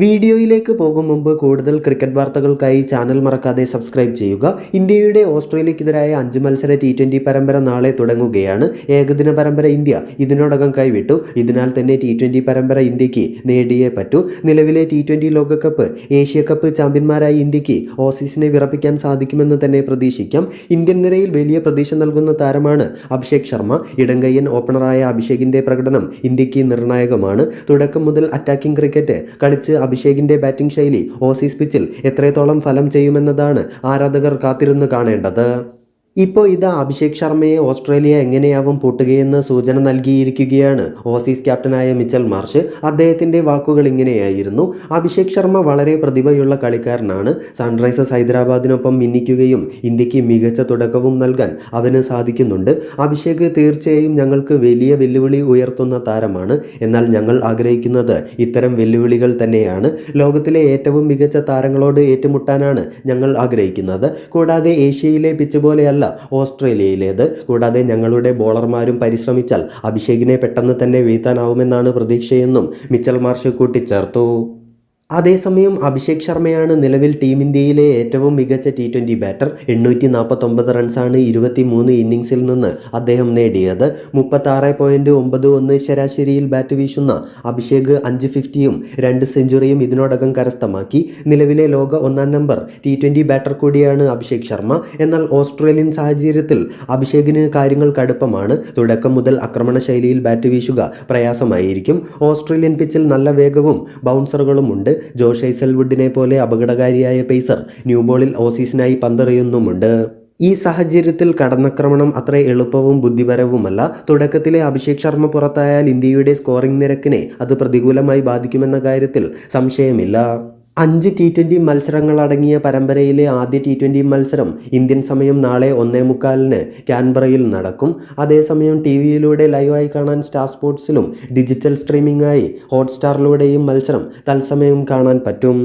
വീഡിയോയിലേക്ക് പോകും മുമ്പ് കൂടുതൽ ക്രിക്കറ്റ് വാർത്തകൾക്കായി ചാനൽ മറക്കാതെ സബ്സ്ക്രൈബ് ചെയ്യുക. ഇന്ത്യയുടെ ഓസ്ട്രേലിയക്കെതിരായ അഞ്ച് മത്സര ടി ട്വന്റി പരമ്പര നാളെ തുടങ്ങുകയാണ്. ഏകദിന പരമ്പര ഇന്ത്യ ഇതിനോടകം കൈവിട്ടു. ഇതിനാൽ തന്നെ ടി ട്വന്റി പരമ്പര ഇന്ത്യയ്ക്ക് നേടിയേ പറ്റൂ. നിലവിലെ ടി ട്വന്റി ലോകകപ്പ് ഏഷ്യ കപ്പ് ചാമ്പ്യന്മാരായ ഇന്ത്യയ്ക്ക് ഓസീസിനെ വിറപ്പിക്കാൻ സാധിക്കുമെന്ന് തന്നെ പ്രതീക്ഷിക്കാം. ഇന്ത്യൻ നിരയിൽ വലിയ പ്രതീക്ഷ നൽകുന്ന താരമാണ് അഭിഷേക് ശർമ്മ. ഇടങ്കയ്യൻ ഓപ്പണറായ അഭിഷേകിന്റെ പ്രകടനം ഇന്ത്യയ്ക്ക് നിർണായകമാണ്. തുടക്കം മുതൽ അറ്റാക്കിംഗ് ക്രിക്കറ്റ് കളിച്ച് അഭിഷേകിന്റെ ബാറ്റിംഗ് ശൈലി ഓസീസ് പിച്ചിൽ എത്രത്തോളം ഫലം ചെയ്യുമെന്നതാണ് ആരാധകർ കാത്തിരുന്ന് കാണേണ്ടത്. ഇപ്പോൾ ഇത് അഭിഷേക് ശർമ്മയെ ഓസ്ട്രേലിയ എങ്ങനെയാവും പൂട്ടുകയെന്ന് സൂചന നൽകിയിരിക്കുകയാണ്. ഓസീസ് ക്യാപ്റ്റനായ മിച്ചൽ മാർഷ് അദ്ദേഹത്തിന്റെ വാക്കുകൾ ഇങ്ങനെയായിരുന്നു. അഭിഷേക് ശർമ്മ വളരെ പ്രതിഭയുള്ള കളിക്കാരനാണ്. സൺറൈസേഴ്സ് ഹൈദരാബാദിനൊപ്പം മിന്നിക്കുകയും ഇന്ത്യയ്ക്ക് മികച്ച തുടക്കവും നൽകാൻ അവന് സാധിക്കുന്നുണ്ട്. അഭിഷേക് തീർച്ചയായും ഞങ്ങൾക്ക് വലിയ വെല്ലുവിളി ഉയർത്തുന്ന താരമാണ്. എന്നാൽ ഞങ്ങൾ ആഗ്രഹിക്കുന്നത് ഇത്തരം വെല്ലുവിളികൾ തന്നെയാണ്. ലോകത്തിലെ ഏറ്റവും മികച്ച താരങ്ങളോട് ഏറ്റുമുട്ടാനാണ് ഞങ്ങൾ ആഗ്രഹിക്കുന്നത്. കൂടാതെ ഏഷ്യയിലെ പിച്ച് ഓസ്ട്രേലിയയിലേത്? കൂടാതെ ഞങ്ങളുടെ ബോളർമാരും പരിശ്രമിച്ചാൽ അഭിഷേകിനെ പെട്ടെന്ന് തന്നെ വീഴ്ത്താനാവുമെന്നാണ് പ്രതീക്ഷയെന്നും മിച്ചൽ മാർഷ് കൂട്ടിച്ചേർത്തു. അതേസമയം അഭിഷേക് ശർമ്മയാണ് നിലവിൽ ടീം ഇന്ത്യയിലെ ഏറ്റവും മികച്ച ടി ട്വന്റി ബാറ്റർ എണ്ണൂറ്റി നാൽപ്പത്തൊമ്പത് റൺസാണ് ഇരുപത്തി മൂന്ന് ഇന്നിങ്സിൽ നിന്ന് അദ്ദേഹം നേടിയത്. മുപ്പത്താറ് പോയിന്റ് ഒമ്പത് ഒന്ന് ശരാശരിയിൽ ബാറ്റ് വീശുന്ന അഭിഷേക് അഞ്ച് ഫിഫ്റ്റിയും രണ്ട് സെഞ്ചുറിയും ഇതിനോടകം കരസ്ഥമാക്കി. നിലവിലെ ലോക ഒന്നാം നമ്പർ ടി ട്വന്റി ബാറ്റർ കൂടിയാണ് അഭിഷേക് ശർമ്മ. എന്നാൽ ഓസ്ട്രേലിയൻ സാഹചര്യത്തിൽ അഭിഷേകിന് കാര്യങ്ങൾ കടുപ്പമാണ്. തുടക്കം മുതൽ ആക്രമണ ശൈലിയിൽ ബാറ്റ് വീശുക പ്രയാസമായിരിക്കും. ഓസ്ട്രേലിയൻ പിച്ചിൽ നല്ല വേഗവും ബൗൺസറുകളും ഉണ്ട്. ജോഷ് ഐസൽവുഡിനെ പോലെ അപകടകാരിയായ പേസർ ന്യൂബോളിൽ ഓസീസിനായി പന്തെറിയുന്നുമുണ്ട്. ഈ സാഹചര്യത്തിൽ കടന്നാക്രമണം അത്ര എളുപ്പവും ബുദ്ധിപരവുമല്ല. തുടക്കത്തിലെ അഭിഷേക് ശർമ്മ പുറത്തായാൽ ഇന്ത്യയുടെ സ്കോറിംഗ് നിരക്കിനെ അത് പ്രതികൂലമായി ബാധിക്കുമെന്ന കാര്യത്തിൽ സംശയമില്ല. അഞ്ച് ടി ട്വന്റി മത്സരങ്ങളടങ്ങിയ പരമ്പരയിലെ ആദ്യ ടി ട്വന്റി മത്സരം ഇന്ത്യൻ സമയം നാളെ ഒന്നേ മുക്കാലിന് ക്യാൻബറയിൽ നടക്കും. അതേസമയം ടി വിയിലൂടെ ലൈവായി കാണാൻ സ്റ്റാർ സ്പോർട്സിലും ഡിജിറ്റൽ സ്ട്രീമിംഗായി ഹോട്ട്സ്റ്റാറിലൂടെയും മത്സരം തത്സമയം കാണാൻ പറ്റും.